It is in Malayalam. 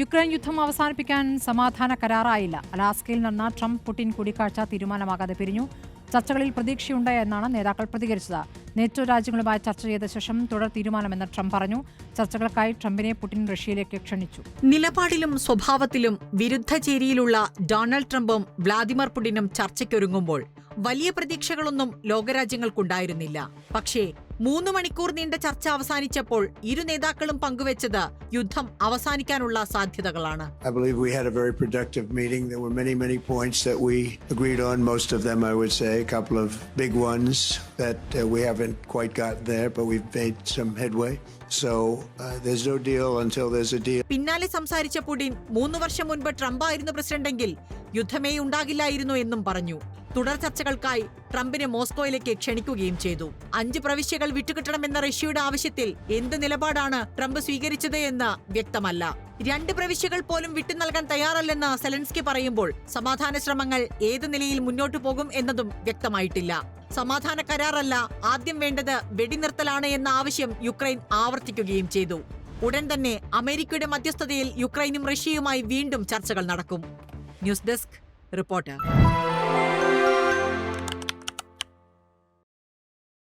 യുക്രൈൻ യുദ്ധം അവസാനിപ്പിക്കാൻ സമാധാന കരാറായില്ല. അലാസ്കയിൽ നടന്ന ട്രംപ് പുടിൻ കൂടിക്കാഴ്ച തീരുമാനമാകാതെ പിരിഞ്ഞു. ചർച്ചകളിൽ പ്രതീക്ഷയുണ്ട് എന്നാണ് നേതാക്കൾ പ്രതികരിച്ചത്. നേറ്റോ രാജ്യങ്ങളുമായി ചർച്ച ചെയ്ത ശേഷം തുടർ തീരുമാനമെന്ന് ട്രംപ് പറഞ്ഞു. ചർച്ചകൾക്കായി ട്രംപിനെ പുടിൻ റഷ്യയിലേക്ക് ക്ഷണിച്ചു. നിലപാടിലും സ്വഭാവത്തിലും വിരുദ്ധ ചേരിയിലുള്ള ഡൊണാൾഡ് ട്രംപും വ്ളാദിമിർ പുടിനും ചർച്ചയ്ക്കൊരുങ്ങുമ്പോൾ വലിയ പ്രതീക്ഷകളൊന്നും ലോകരാജ്യങ്ങൾക്കുണ്ടായിരുന്നില്ല. പക്ഷേ മൂന്ന് മണിക്കൂർ നീണ്ട ചർച്ച അവസാനിച്ചപ്പോൾ ഇരു നേതാക്കളും പങ്കുവച്ചത് യുദ്ധം അവസാനിക്കാനുള്ള സാധ്യതകളാണ്. Uh, haven't quite got there, but we've made some headway. So uh, there's no deal until there's a deal. പിന്നാലെ സംസാരിച്ച പുടിൻ മൂന്ന് വർഷം മുൻപ് ട്രംപ് ആയിരുന്നു പ്രസിഡന്റെങ്കിൽ യുദ്ധമേ ഉണ്ടാകില്ലായിരുന്നു എന്നും പറഞ്ഞു തുടർ ചർച്ചകൾക്കായി ട്രംപിനെ മോസ്കോയിലേക്ക് ക്ഷണിക്കുകയും ചെയ്തു അഞ്ച് പ്രവിശ്യകൾ വിട്ടുകിട്ടണമെന്ന റഷ്യയുടെ ആവശ്യത്തിൽ എന്ത് നിലപാടാണ് ട്രംപ് സ്വീകരിച്ചത് എന്ന് വ്യക്തമല്ല രണ്ട് പ്രവിശ്യകൾ പോലും വിട്ടു നൽകാൻ തയ്യാറല്ലെന്ന് സെലൻസ്കി പറയുമ്പോൾ സമാധാന ശ്രമങ്ങൾ ഏത് നിലയിൽ മുന്നോട്ടു പോകും എന്നതും വ്യക്തമായിട്ടില്ല. സമാധാന കരാറല്ല ആദ്യം വേണ്ടത് വെടിനിർത്തലാണ് എന്ന ആവശ്യം യുക്രൈൻ ആവർത്തിക്കുകയും ചെയ്തു. ഉടൻ തന്നെ അമേരിക്കയുടെ മധ്യസ്ഥതയിൽ യുക്രൈനും റഷ്യയുമായി വീണ്ടും ചർച്ചകൾ നടക്കും. News desk reporter.